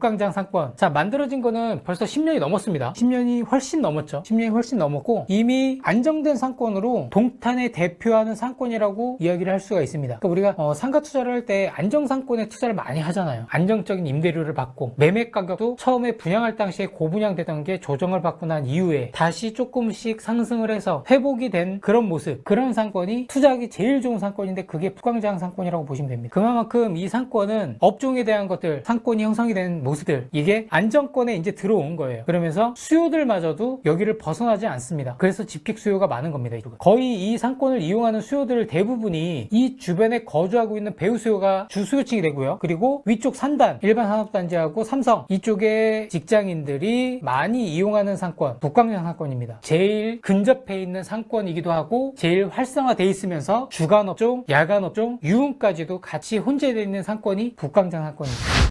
북광장 상권. 자, 만들어진 거는 벌써 10년이 넘었습니다. 10년이 훨씬 넘었죠. 10년이 훨씬 넘었고 이미 안정된 상권으로 동탄에 대표하는 상권이라고 이야기를 할 수가 있습니다. 그러니까 우리가 어, 상가 투자를 할 때 안정 상권에 투자를 많이 하잖아요. 안정적인 임대료를 받고 매매 가격도 처음에 분양할 당시에 고분양되던 게 조정을 받고 난 이후에 다시 조금씩 상승을 해서 회복이 된 그런 모습 그런 상권이 투자하기 제일 좋은 상권인데 그게 북광장 상권이라고 보시면 됩니다. 그만큼 이 상권은 업종에 대한 것들 상권이 형성이 된 모습 들 이게 안정권에 이제 들어온 거예요. 그러면서 수요들마저도 여기를 벗어나지 않습니다. 그래서 집객 수요가 많은 겁니다. 거의 이 상권을 이용하는 수요들 대부분이 이 주변에 거주하고 있는 배우 수요가 주 수요층이 되고요. 그리고 위쪽 산단 일반 산업단지하고 삼성 이쪽에 직장인들이 많이 이용하는 상권 북광장 상권입니다. 제일 근접해 있는 상권이기도 하고 제일 활성화돼 있으면서 주간업종, 야간업종, 유흥까지도 같이 혼재되어 있는 상권이 북광장 상권입니다.